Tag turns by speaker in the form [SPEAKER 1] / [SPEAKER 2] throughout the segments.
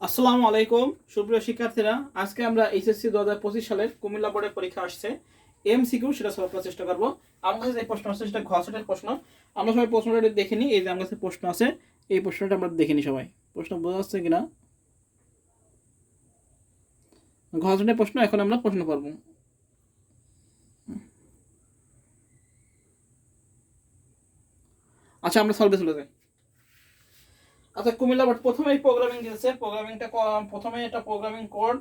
[SPEAKER 1] আসসালামু আলাইকুম, সুপ্রিয় শিক্ষার্থীরা, আজকে আমরা এইচএসসি দু হাজার পঁচিশ সালের কুমিল্লা বোর্ডের পরীক্ষা আসছে। এম সিকিউ সেটা সলভ করার চেষ্টা করব। আমার কাছে যে প্রশ্ন আছে, সেটা ঘসেটের প্রশ্ন। আমরা সবাই প্রশ্নটা দেখিনি এই যে আমার কাছে প্রশ্ন আছে, এই প্রশ্নটা আমরা দেখিনি সবাই। প্রশ্ন বোঝা যাচ্ছে কিনা? ঘসেটের প্রশ্ন, এখন আমরা প্রশ্ন করব। আচ্ছা আমরা সলভে চলে যাই। আচ্ছা কুমিল্লা বোর্ড প্রথমেই প্রোগ্রামিং দিয়েছে। প্রোগ্রামিংটা প্রথমে এটা প্রোগ্রামিং কোড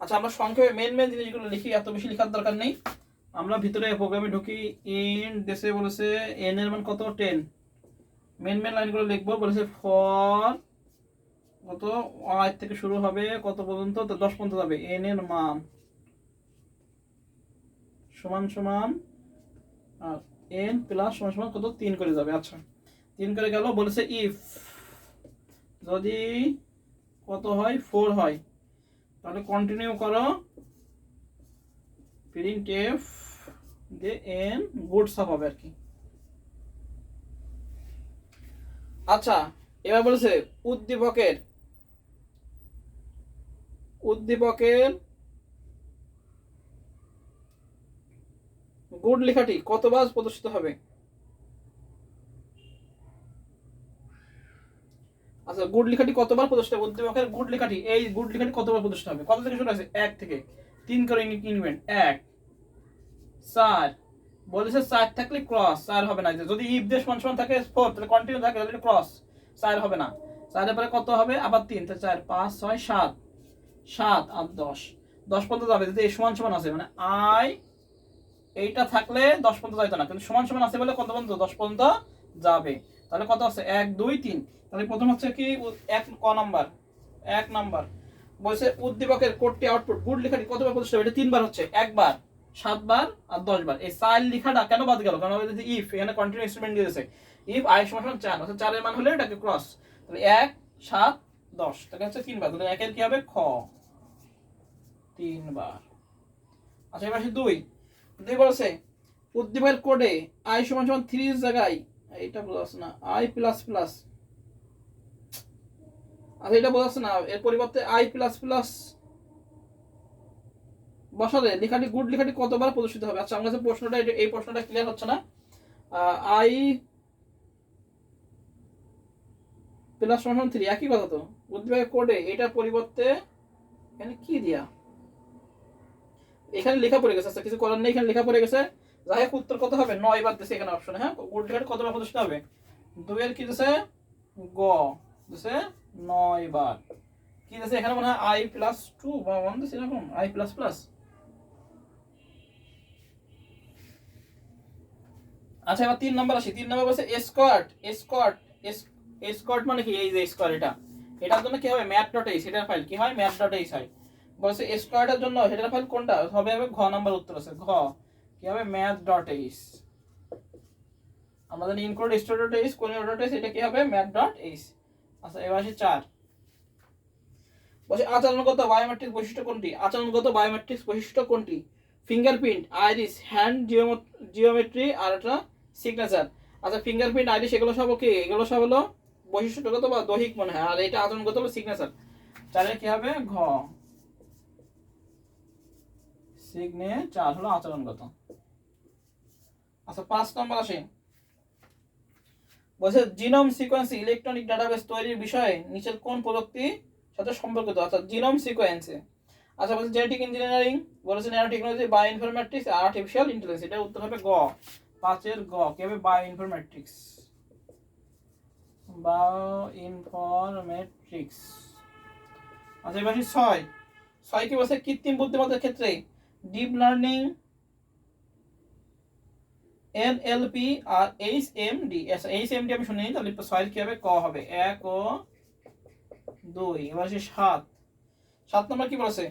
[SPEAKER 1] আচ্ছা আমরা সংক্ষেপে মেন মেন জিনিসগুলো লিখি, এত বেশি লেখার দরকার নেই। আমরা ভিতরে প্রোগ্রামে ঢুকি। ইন দেশে বলেছে এন এর মান কত? টেন মেন মেন লাইনগুলো লিখব, বলেছে ফর কত? আয় থেকে শুরু হবে কত পর্যন্ত? দশ পর্যন্ত যাবে। এন এর মান সমান সমান, আর এন প্লাস সমান সমান কত? তিন করে যাবে। আচ্ছা। তিন করে গেল, বলেছে ইফ যদি কত হয়? ফোর হয়। তাহলে কন্টিনিউ করো। প্রিন্ট এফ দে এন সাপ হবে আর কি। আচ্ছা এবার বলেছে উদ্দীপকের। উদ্দীপকের গুড লেখাটি কতবার প্রদর্শিত হবে? আচ্ছা গুড লেখাটি কতবার হবে? উদ্দীপকের গুড লেখাটি, এই গুড লেখাটি কতবার প্রদর্শিত হবে? কত থেকে শুরু আছে এক থেকে। তিন করে ইনক্রিমেন্ট এক। চার। বলেছে চার থাকলে ক্রস, চার হবে না। যদি ইফ দিয়ে সমান সমান থাকে ফোর তাহলে কন্টিনিউ থাকে, তাহলে ক্রস, চার হবে না। চারের পরে কত হবে? আবার তিন, তাহলে চার, পাঁচ, ছয়, সাত। সাত আর দশ। দশ পর্যন্ত যাবে, যদি সমান সমান আছে মানে আই এইটা থাকলে দশ পর্যন্ত যাইতো না। কিন্তু সমান সমান আছে বলে কত পর্যন্ত? দশ পর্যন্ত যাবে। তাহলে কত আছে? এক, দুই, তিন। তাহলে প্রথম হচ্ছে কি এক, ক নাম্বার, এক নাম্বার। বলছে উদ্দীপকের কোডটি আউটপুট গুড লেখাটি কতবার প্রতিষ্ঠা এটা তিনবার হচ্ছে, একবার, সাতবার আর দশবার। এই চার লেখাটা কেন বাদ গেল? কারণ ইফ এখানে কন্টিনিউ এক্সপেরিমেন্ট দিয়েছে। ইফ আই সমান চার, অর্থাৎ চারের মান হলে এটাকে ক্রস তাহলে এক, সাত, দশ। তাহলে হচ্ছে তিনবার। তাহলে একের কি হবে? খ। তিনবার। আচ্ছা এবার দুই। দুই বলছে, উদ্দীপকের কোডে আই সমান সমান থ্রির জায়গায়, এইটা বোঝা না আই প্লাস প্লাস আচ্ছা এটা বোঝা যাচ্ছে না। এর পরিবর্তে আই প্লাস প্লাস বসালে লেখাটি গুড লেখাটি কতবার প্রদর্শিত হবে? আচ্ছা আমার কাছে প্রশ্নটা এই প্রশ্নটা ক্লিয়ার হচ্ছে না। আই প্লাস থ্রি একই কথা তো। কোডে এটার পরিবর্তে এখানে কি দিয়া? এখানে লেখা পড়ে গেছে আচ্ছা কিছু করার নেই, এখানে লেখা পড়ে গেছে। যাই হোক, উত্তর কত হবে? নয় বার দিছে এখানে অপশনে হ্যাঁ? গুড লেখাটি কতবার প্রদর্শিত হবে? দুইয়ের কি দিছে? গ। দিছে নয় বার। কি দিছে? এখানে মনে হয় আই প্লাস টু বা ওয়ান দিছে এরকম আই প্লাস প্লাস আচ্ছা এবার তিন নাম্বার আসি। তিন নাম্বার বলছে এসকর্ট এসকর্ট এসকর্ট মানে কি? এই যে স্কোয়ার এটা। এটার জন্য কি হবে? ম্যাথ ডট এইচ এটার ফাইল কি হয়? ম্যাথ ডট এইচ হয়। বলছে স্কোয়ারটার জন্য হেডার ফাইল কোনটা? হবে হবে ঘ নাম্বার উত্তর আছে। ঘ। কি হবে? ম্যাথ ডট এইচ আমাদের ইনক্লুড স্টোর ডট এইচ কোন ডট এইচ এটা কি হবে? ম্যাথ ডট এইচ আচ্ছা এবার আসি চার। বলছে আচরণগত বায়োমেট্রিক বৈশিষ্ট্য কোনটি? আচরণগত বায়োমেট্রিক বৈশিষ্ট্য কোনটি? ফিঙ্গারপ্রিন্ট আইরিস হ্যান্ড জিওমেট্রি আর একটা সিগনেচার আচ্ছা ফিঙ্গারপ্রিন্ট আইরিস এগুলো সব কি? এগুলো সব হলো বৈশিষ্ট্যগত বা দৈহিক মনে হয়। আর এটা আচরণগত হলো সিগনেচার চারে কি হবে? ঘ। সিগনেচার হলো আচরণগত আচ্ছা পাঁচ নম্বর আসে। বলছে জিনোম সিকোয়েন্স ইলেকট্রনিক ডাটাবেস তৈরির বিষয়ে নিচের কোন প্রযুক্তি সাথে সম্পর্কিত? অর্থাৎ জিনোম সিকোয়েন্সে আচ্ছা বলছে জেনেটিক ইঞ্জিনিয়ারিং বলেছে nano technology bio informatics artificial intelligence এটা উত্তর হবে গ। পাঁচের গ। কি হবে? বায়ো ইনফরমেটিক্স বায়ো ইনফরমেটিক্স আচ্ছা এবার ছয়। ছয় কি বলছে? কৃত্রিম বুদ্ধিমত্তার ক্ষেত্রে ডিপ লার্নিং এনএলপি আর H M D H M D আমি শুনিনি, তাহলে ছয়ের কি হবে ক হবে? এক ও দুই, এবার আসি সাত। সাত নম্বর কি বলেছে?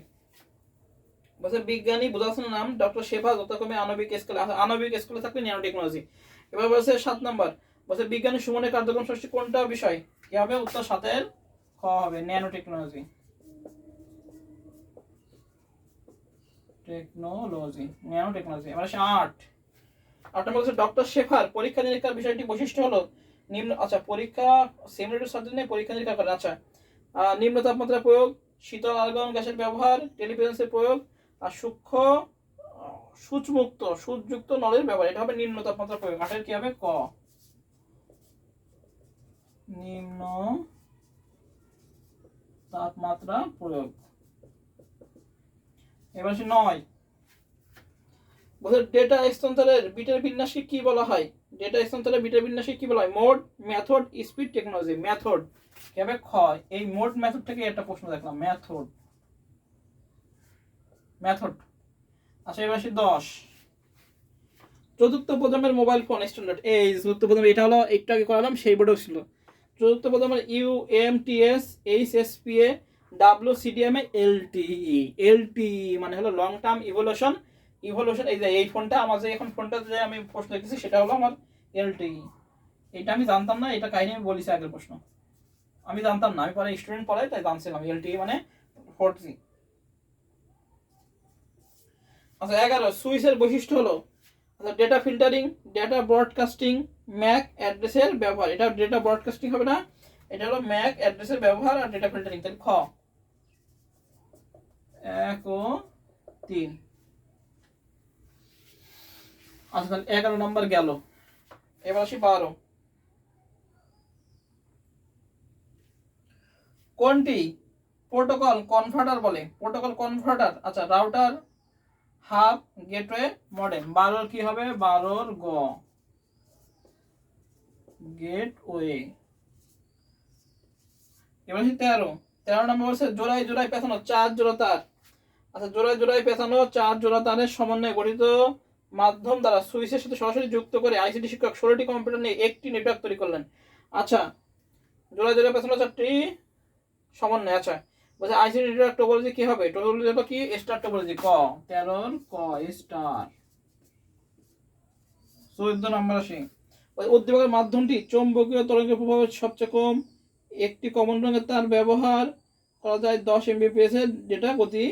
[SPEAKER 1] বলছে, বিজ্ঞানী বোঝাচ্ছেন নাম ডক্টর শেফা যথাক্রমে আণবিক স্কুলে আণবিক স্কুলে থাকলে ন্যানো টেকনোলজি। এবার বলছে সাত নম্বর, বলছে, বিজ্ঞানী সুমনের কার্যক্রম সৃষ্টি কোনটা বিষয়? কি হবে উত্তর সাতের খ হবে? Nano technology. Technology, nano technology. এবার আসে আট। আট নম্বর হচ্ছে ডক্টর শেফার পরীক্ষা নিরীক্ষার বিষয়টি বৈশিষ্ট্য হলো নিম্ন আচ্ছা পরীক্ষা সেমিনারের সাথে নেই, পরীক্ষা নিরীক্ষা করেন আচ্ছা নিম্ন তাপমাত্রা প্রয়োগ, শীতল আর্গন গ্যাসের ব্যবহার টেলিভিশনের প্রয়োগ, আর সূক্ষ্ম সূচমুক্ত সুযুক্ত নলের ব্যবহার। এটা হবে নিম্ন তাপমাত্রা প্রয়োগ। আটের কি হবে? ক। নিম্ন তাপমাত্রা প্রয়োগ। এবার আসি নয়। বলছে ডেটা স্থানান্তরের বিটের বিন্যাসকে কি বলা হয়? ডেটা স্থানান্তরের বিটের বিন্যাসকে কি বলা হয়? Mode method speed technology method কীভাবে ক্ষয় এই মোড মেথড থেকে একটা প্রশ্ন দেখলাম। মেথড মেথড আচ্ছা এবার আসি দশ। চতুর্থ প্রজন্মের মোবাইল ফোন স্ট্যান্ডার্ড এই চতুর্থ প্রজন্মের এটা হলো একটু আগে করালাম, সেই বোর্ডেও ছিল। চতুর্থ প্রজন্মের U M T S H S P A W CDM L T E L T মানে হলো লং টার্ম ইভলিউশন ইভলিউশন এই যে এই ফোনটা, আমার যে এখন ফোনটা যে আমি প্রশ্ন দেখতেছি সেটা হলো আমার এলটিই এটা আমি জানতাম না, এটা কাহিনী আমি বলিছি আগের প্রশ্ন। আমি জানতাম না, আমি পরে স্টুডেন্ট পড়াই তাই জানছিলাম এলটিই মানে ফোর জি আচ্ছা এগারো, সুইচের বৈশিষ্ট্য হলো আচ্ছা data filtering data broadcasting MAC অ্যাড্রেসের ব্যবহার। এটা ডেটা ব্রডকাস্টিং হবে না, এটা হলো ম্যাক অ্যাড্রেসের ব্যবহার আর ডেটা ফিল্টারিং তাহলে খ? এক ও তিন। আচ্ছা এগারো নম্বর গেল। এবার আসি বারো। কোনটি? প্রোটোকল কনভার্টার বলে। প্রোটোকল কনভার্টার আচ্ছা রাউটার, হাব, গেটওয়ে, মডেম। বারোর কি হবে? বারোর গ। গেটওয়ে। এবার আসি তেরো। তেরো নম্বর বলছে জোড়ায় জোড়ায় পেছানো, চার জোড়া তার। আচ্ছা জোড়ায় জোড়ায় পেছানো, চার জোড়া তারের সমন্বয়ে গঠিত মাধ্যম দ্বারা সুইচের সাথে সরাসরি যুক্ত করে আইসিটি শিক্ষক ষোলোটি কম্পিউটার নিয়ে একটি নেটওয়ার্ক তৈরি করলেন। আচ্ছা জোড়ায় জোড়ায় পেছানো চারটি সমন্বয়। আচ্ছা বলছে আইসিটি নেটওয়ার্ক টোপোলজি কি হবে? টোপোলজি হলো কি? স্টার টোপোলজি ক। তেরোর ক স্টার চোদ্দ নম্বর আসি। উদ্দীপকের মাধ্যমটি চৌম্বকীয় তরঙ্গের প্রভাবের সবচেয়ে কম, একটি কমন রঙের তার ব্যবহার করা যায় দশ এমবিপিএস এর ডেটা গতি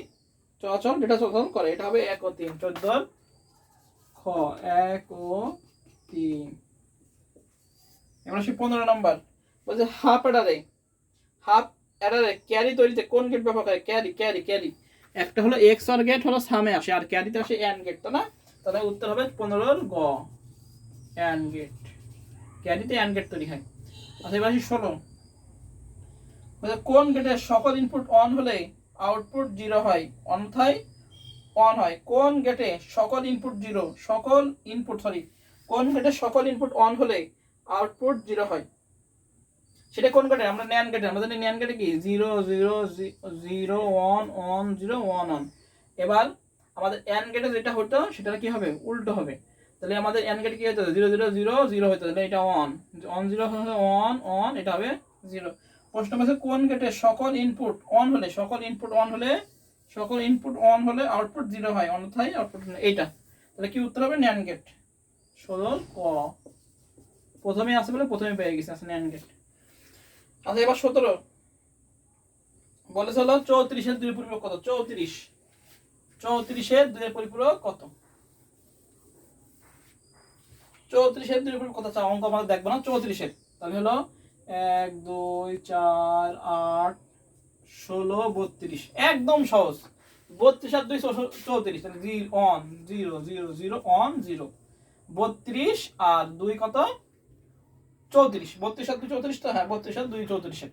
[SPEAKER 1] চলাচল ডেটা চলাচল করে। এটা হবে এক তিন। চোদ্দ খ, এক ও তিন। এবার আসি পনেরো নম্বর। বলছে, হাফ অ্যাডারে হাফ অ্যাডারে ক্যারি তৈরিতে কোন গেট ব্যবহার করে? Carry carry carry. একটা হলো এক্স আর গেট হলো সামে আসে, আর ক্যারিতে আসে এন গেট তো না? তাহলে উত্তর হবে পনেরোর গ। এন গেট ক্যারিতে এন গেট তৈরি হয়। আচ্ছা এবার আসি ষোলো। কোন গেটের সকল ইনপুট অন হলে আউটপুট জিরো হয়? অন্যথায় অন হয়। কোন গেটে সকল ইনপুট জিরো সকল ইনপুট সরি কোন গেটে সকল ইনপুট অন হলে আউটপুট জিরো হয়? সেটা কোন গেটে আমরা ন্যান গেটে আমাদের ন্যান গেটে কি? Zero zero zero one one zero one one এবার আমাদের এন গেটে যেটা হতো সেটা কি হবে? উল্টো হবে। তাহলে আমাদের এন গেটে কি হতো? জিরো জিরো জিরো জিরো হতো। তাহলে এটা one one zero one one এটা হবে জিরো প্রশ্ন আছে কোন গেটে সকল ইনপুট অন হলে, সকল ইনপুট অন হলে সকল ইনপুট অন হলে আউটপুট জিরো হয়, অন্যথায় আউটপুট এইটা। তাহলে কি উত্তর হবে? ন্যান গেট ষোলো ক। প্রথমে আসে বলে প্রথমে পেয়ে গেছে, আছে ন্যান গেট আচ্ছা এবার সতেরো। বলেছে হলো চৌত্রিশের দুই পরিপূরক কত? চৌত্রিশ। চৌত্রিশের দুই পরিপূরক কত? চৌত্রিশের দুই পরিপূরক কত? চাও অঙ্ক আমাদের দেখব না। চৌত্রিশের। তাহলে হলো এক, দুই, চার, আট ষোলো, বত্রিশ। একদম সহজ। বত্রিশ আর দুই চৌত্রিশ, তাহলে zero, on, zero zero zero, on, zero. বত্রিশ আর দুই কত? চৌত্রিশ। বত্রিশ আর দুই চৌত্রিশ তো হ্যাঁ বত্রিশ আর দুই চৌত্রিশে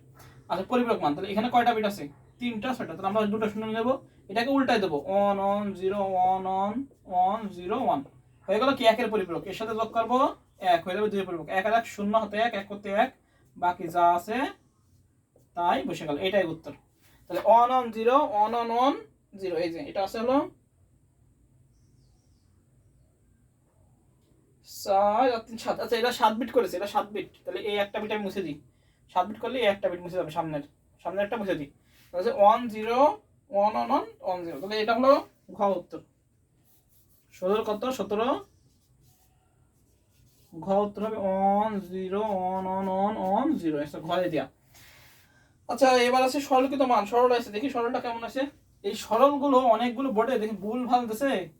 [SPEAKER 1] আচ্ছা পরিপূরক মান, তাহলে এখানে কয়টা বিট আছে? তিনটা, ছয়টা। তাহলে আমরা দুটো শূন্য নেব। এটাকে উল্টাই দেবো। On on, zero one on one zero, one. হয়ে গেল কি? একের পরিপূরক। এর সাথে যোগ করব এক। হয়ে যাবে দুই পরিপূরক। এক আর এক, শূন্য হতে এক এক করতে এক। বাকি যা আছে, তাই বসে গেল। এটাই উত্তর। তাহলে on on zero on on on zero, এই যে, এটা আছে হলো সাত আচ্ছা এটা সাত বিট করেছে, এটা সাত বিট তাহলে এই একটা বিট আমি মুছে দিই। সাত বিট করলে এই একটা বিট মুছে যাবে সামনের। সামনের একটা মুছে দিই। তাহলে one zero, one on on one zero. তাহলে এটা হলো ঘ উত্তর। সতেরো কত? সতেরো। ঘ উত্তর হবে on zero on on on on zero. ঘরে দিয়া। আচ্ছা এবার আছে সরলকৃত মান সরল আছে। দেখি সরলটা কেমন আছে। এই সরলগুলো অনেকগুলো বোর্ডে দেখি ভুল ভালো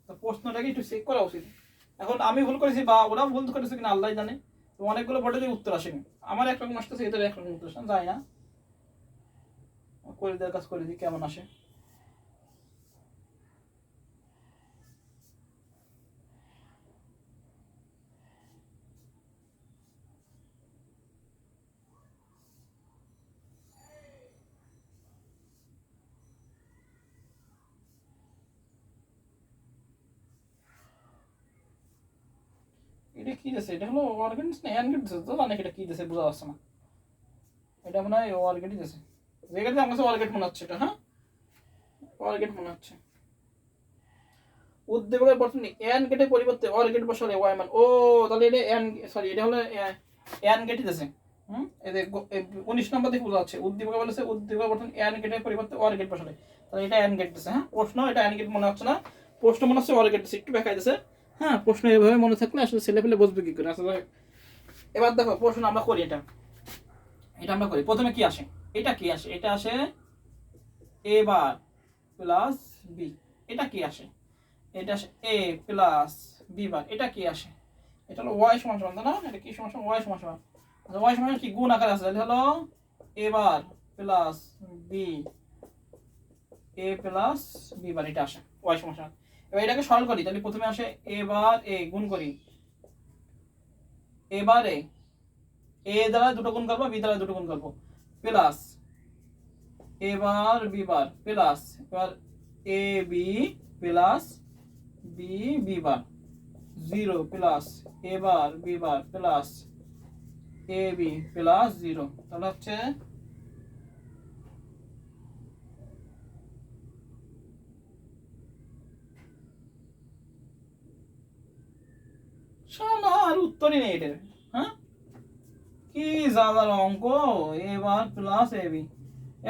[SPEAKER 1] তো প্রশ্নটাকে একটু চেক করা উচিত। এখন আমি ভুল করেছি বা ওরা ভুল করেছে কিনা আল্লাহ জানে। তো অনেকগুলো বোর্ডে দিয়ে উত্তর আসেনি। আমার একরকম আসতেছে, এদের একরকম উত্তর আসে যায় না। করে দেওয়ার কাজ করে দিই, কেমন আসে এটা কি দিছে এটা হলো অর্গানিস না অ্যানগেট দিছে তো জানি এটা কি দিছে বোঝা যাচ্ছে না এটা মনে হয় অর্গেটই দিছে যেখানে আমার কাছে অর্গেট মনে হচ্ছে এটা হ্যাঁ অর্গেট মনে হচ্ছে উদ্দীপকের বর্তমানে অ্যান গেটের পরিবর্তে অর্গেট বসালে ওয়াই মান ও তাহলে এটা অ্যান সরি এটা হলো অ্যান গেটই যে উনিশ নম্বর দেখে বোঝা যাচ্ছে উদ্দীপকে বলেছে উদ্দীপক বর্তমানে অ্যান গেটের পরিবর্তে অর্গেট বসালে তাহলে এটা অ্যান গেট দিছে হ্যাঁ প্রশ্ন এটা অ্যান গেট মনে হচ্ছে না প্রশ্ন মনে হচ্ছে অর্গেট দিছে একটু ব্যাখ্যা দিছে হ্যাঁ প্রশ্ন এভাবে মনে থাকলে আসলে ছেলে পেলে বুঝবে কি করে? আসলে এবার দেখো, প্রশ্ন আমরা করি এটা। এটা আমরা করি। প্রথমে কি আসে? এটা কি আসে? এটা আসে এ বার প্লাস বি এটা কি আসে? এটা আসে এ প্লাস বি বার এটা কি আসে? এটা হলো ওয়াই সমান সমান না? এটা কি সমান সমান? ওয়াই সমান সমান। আচ্ছা ওয়াই সমান কি? গুণ আকারে আছে এটা হলো A bar plus B A plus B bar এটা আসে। ওয়াই সমান সমান। এবার এটাকে সরল করি, তাহলে প্রথমে আসে এ বার এ গুণ করি। এবারে এ দ্বারা দুটো গুণ করব বি দ্বারা দুটো গুণ করব। প্লাস এবার বি বার প্লাস এবার A B plus B B bar. Zero plus এবার B bar plus A B plus zero তাহলে হচ্ছে আর উত্তরই নেই এটার। হ্যাঁ? কি জাদার অঙ্ক? এবার প্লাস এবি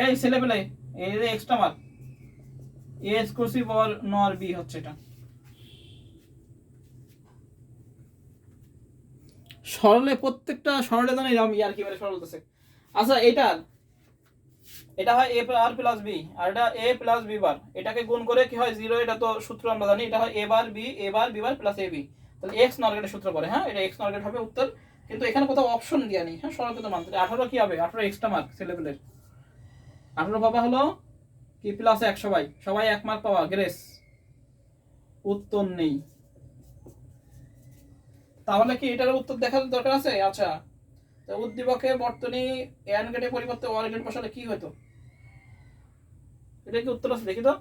[SPEAKER 1] এই ছেলে পেলে এই extra mark A exclusive or nor B হচ্ছে এটা। সরলে প্রত্যেকটা সরলে জানি এরকম ইয়ার কি বলে সরল হতেছে আচ্ছা এটার এটা হয় এ আর প্লাস বি আর এটা এ প্লাস বি বার। এটাকে গুণ করে কি হয়? জিরো এটা তো সূত্র আমরা জানি। এটা হয় A bar B A bar B bar plus A B তাহলে এক্স নর্গেটের সূত্র করে হ্যাঁ? এটা এক্স নর্গেট হবে উত্তর, কিন্তু এখানে কোথাও অপশন দেওয়া নেই হ্যাঁ? সরল তাহলে আঠারো কি হবে? আঠারো এক্সট্রা মার্ক আঠারো পাবা হলো কি? প্লাস এক সবাই সবাই এক মার্ক পাওয়া গ্রেস উত্তর নেই। তাহলে কি এটার উত্তর দেখার দরকার আছে? আচ্ছা। তো উদ্দীপকে বর্তনী পরিবর্তে ওয়ার গেট বসালে কি হতো এটা কি উত্তর আছে? দেখি তো।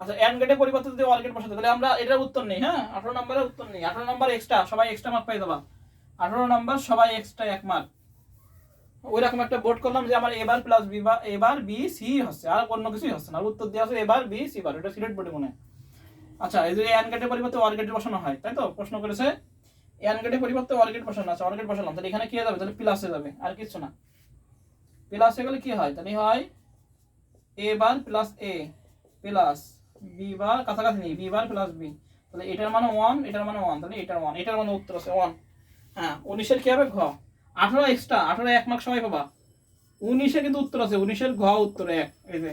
[SPEAKER 1] আচ্ছা এন গেটের পরিবর্তে যদি ওয়ার গেট বসাতে তাহলে আমরা এটার উত্তর নেই হ্যাঁ? আঠারো নম্বরের উত্তর নেই। আঠারো নম্বর এক্সট্রা সবাই এক্সট্রা মার্ক পাই দেবা আঠারো নম্বর, সবাই এক্সট্রা এক মার্ক ওই রকম একটা বোর্ড করলাম যে আমার এবার প্লাস বি বা এবার বি সি হচ্ছে। আর অন্য কিছুই হচ্ছে না। উত্তর দেওয়া এবার বি সি বার এটা সিলেট বোর্ডে মনে আচ্ছা এই যে গেটের পরিবর্তে বসানো হয়, তাই তো? প্রশ্ন করেছে এন গেটের পরিবর্তে ওয়ার গেট বসানো আছে। ওয়ার গেট বসালাম। তাহলে এখানে কি যাবে? তাহলে প্লাসে যাবে। আর কিছু না। প্লাসে গেলে কি হয়? তাহলে হয় A bar plus A plus B bar কাছাকাছি নেই, বি বার প্লাস বি তাহলে এটার মানে ওয়ান এটার মানে ওয়ান তাহলে এটার ওয়ান এটার মানে উত্তর আছে ওয়ান হ্যাঁ উনিশের কি হবে? ঘ। আঠারো এক্সট্রা আঠারো এক মার্ক সময় পাবা। উনিশে কিন্তু উত্তর আছে, উনিশের ঘ উত্তর, এক, এই যে,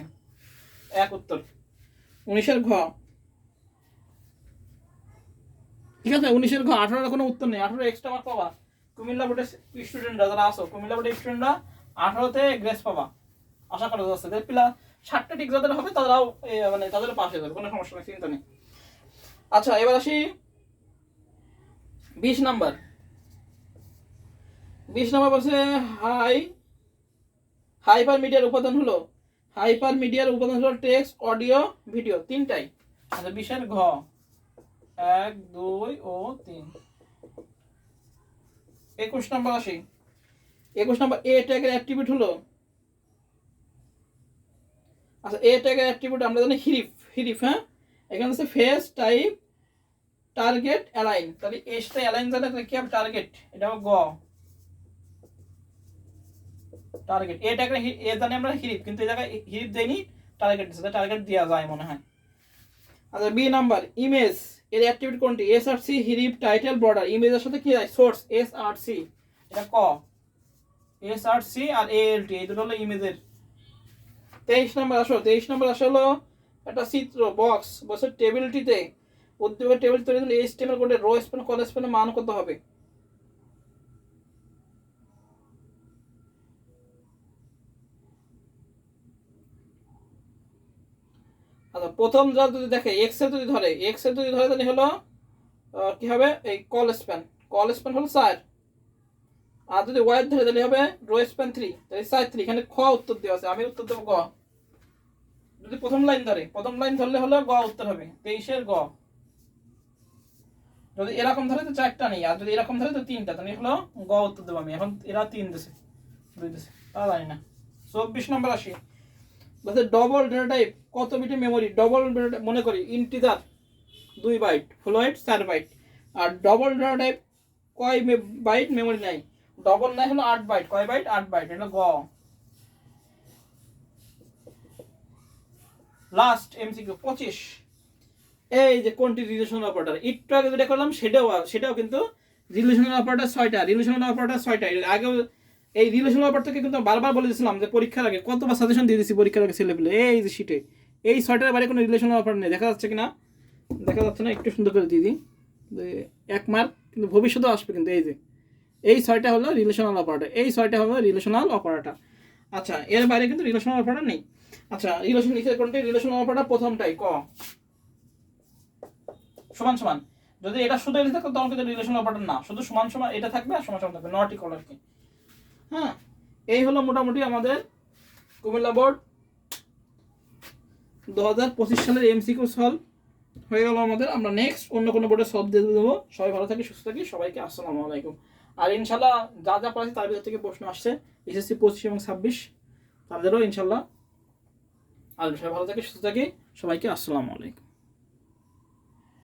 [SPEAKER 1] এক উত্তর। উনিশের ঘ। ঠিক আছে, উনিশের ঘ, আঠারোর কোনো উত্তর নেই, আঠারো এক্সট্রা মার্ক পাবা। কুমিল্লা বোর্ডের স্টুডেন্টরা যারা আসো কুমিল্লা বোর্ডের স্টুডেন্টরা আঠারোতে গ্রেস পাবা। আশা করা যাচ্ছে যে পিলা ষাটটা ঠিক যাদের হবে, তারাও মানে তাদের পাশ যাবে, কোনো সমস্যা নেই, চিন্তা নেই। আচ্ছা এবার আসি বিশ নাম্বার। বিশ নাম্বার বলছে, হাই হাইপার মিডিয়ার উপাদান হলো হাইপার মিডিয়ার উপাদান হলো টেক্সট, অডিও, ভিডিও, তিনটাই। আচ্ছা বিশের ঘ, এক, দুই ও তিন। একুশ নাম্বার আসি। একুশ নাম্বার, এ ট্যাগের অ্যাট্রিবিউট হলো আচ্ছা এ ট্যাগের অ্যাট্রিবিউট আমরা জানি হিরিফ হিরিফ হ্যাঁ? এখানে আছে ফেস টাইপ টার্গেট অ্যালাইন তাহলে এসটা অ্যালাইন জানে তাহলে কি হবে? টার্গেট এটা হবে গ টার্গেট এ ট্যাগের এ জানি আমরা হিরিফ, কিন্তু এই জায়গায় হিরিফ দেয়নি টার্গেট দিচ্ছে টার্গেট দেওয়া যায় মনে হয়। আচ্ছা বি নাম্বার ইমেজ এর অ্যাক্টিভিটি কোনটি? এস আর সি হিরিপ টাইটেল বর্ডার ইমেজের সাথে কি যায়? সোর্স এস আর সি এটা ক। এস আর সি আর এ এল টি এই দুটো হলো ইমেজের তেইশ নম্বর আসো তেইশ নম্বর আসো হলো একটা চিত্র বক্স বসে টেবিলটিতে উদ্যোগের টেবিল তৈরি করলে এই স্টেমের রো স্পেন কল স্পেনের মান কত হবে? আচ্ছা প্রথম যা যদি দেখে এক্সের যদি ধরে এক্সের যদি ধরে তাহলে হলো কি হবে? এই কল স্প্যান কল স্প্যান হলো চার আর যদি ওয়াই ধরে তাহলে হবে রো স্প্যান থ্রি তাহলে চার থ্রি এখানে খ উত্তর দেওয়া আছে, আমি উত্তর দেবো ক যদি প্রথম লাইন ধরে, প্রথম লাইন ধরলে হলো গ উত্তর হবে, তেইশের গ। যদি এরকম ধরে তো চারটা নেই, আর যদি এরকম ধরে তো তিনটা, তাহলে হলো গ উত্তর দেবো আমি। এখন এরা তিন দেশে দুই দেশে তা জানি না। চব্বিশ নম্বর আসি। বলছে ডবল ডেটা টাইপ কত বিটে মেমোরি ডবল মনে করি ইন্টিজার দুই বাইট ফ্লোয়েড চার বাইট আর ডবল ডেটা টাইপ কয় বাইট মেমোরি নাই। ডবল নাই হলো আট বাইট কয় বাইট আট বাইট এটা গ। লাস্ট এমসিকিউ পঁচিশ। এই যে কোনটি রিলেশনাল অপারেটর একটু আগে যেটা করলাম, সেটাও সেটাও কিন্তু রিলেশনাল অপারেটর ছয়টা রিলেশনাল অপারেটর ছয়টা। আগেও এই রিলেশনাল অপারেটরকে কিন্তু বারবার বলে দিয়েছিলাম যে পরীক্ষার আগে, কতবার সাজেশন দিয়ে দিয়েছি পরীক্ষার আগে ছেলেপেলে এই যে শিটে এই ছয়টার বাইরে কোনো রিলেশনাল অপারেটর নেই। দেখা যাচ্ছে কিনা? দেখা যাচ্ছে না, একটু সুন্দর করে দিয়ে দিই। যে এক মার্ক কিন্তু ভবিষ্যতেও আসবে কিন্তু এই যে। এই ছয়টা হলো রিলেশনাল অপারেটর এই ছয়টা হলো রিলেশনাল অপারেটর আচ্ছা এর বাইরে কিন্তু রিলেশনাল অপারেটর নেই। আচ্ছা রিলেশন লিখে কোনটি? রিলেশনাল অপারেটর প্রথমটাই, ক? সমান সমান। যদি এটা শুধু এটা থাকতো, তখন কিন্তু রিলেশন অপারেটর না। শুধু সমান সমান, এটা থাকবে আর সমান সমান থাকবে। নট ইকুয়াল আর কি। হ্যাঁ? এই হলো মোটামুটি আমাদের কুমিল্লা বোর্ড। দু হাজার পঁচিশ সালের এমসিকিউ সলভ হয়ে গেল আমাদের। আমরা নেক্সট অন্য কোনো বোর্ডে সলভ দিয়ে দেবো। সবাই ভালো থাকি, সুস্থ থাকি। সবাইকে আসসালামু আলাইকুম। আর ইনশাল্লাহ যা যা পড়াচ্ছি তার ভিতর থেকে প্রশ্ন আসছে। এসএসসি পঁচিশ এবং ছাব্বিশ। তাদেরও ইনশাল্লাহ সবাই ভালো থাকে সুস্থ থাকে। সবাইকে আসসালামু আলাইকুম।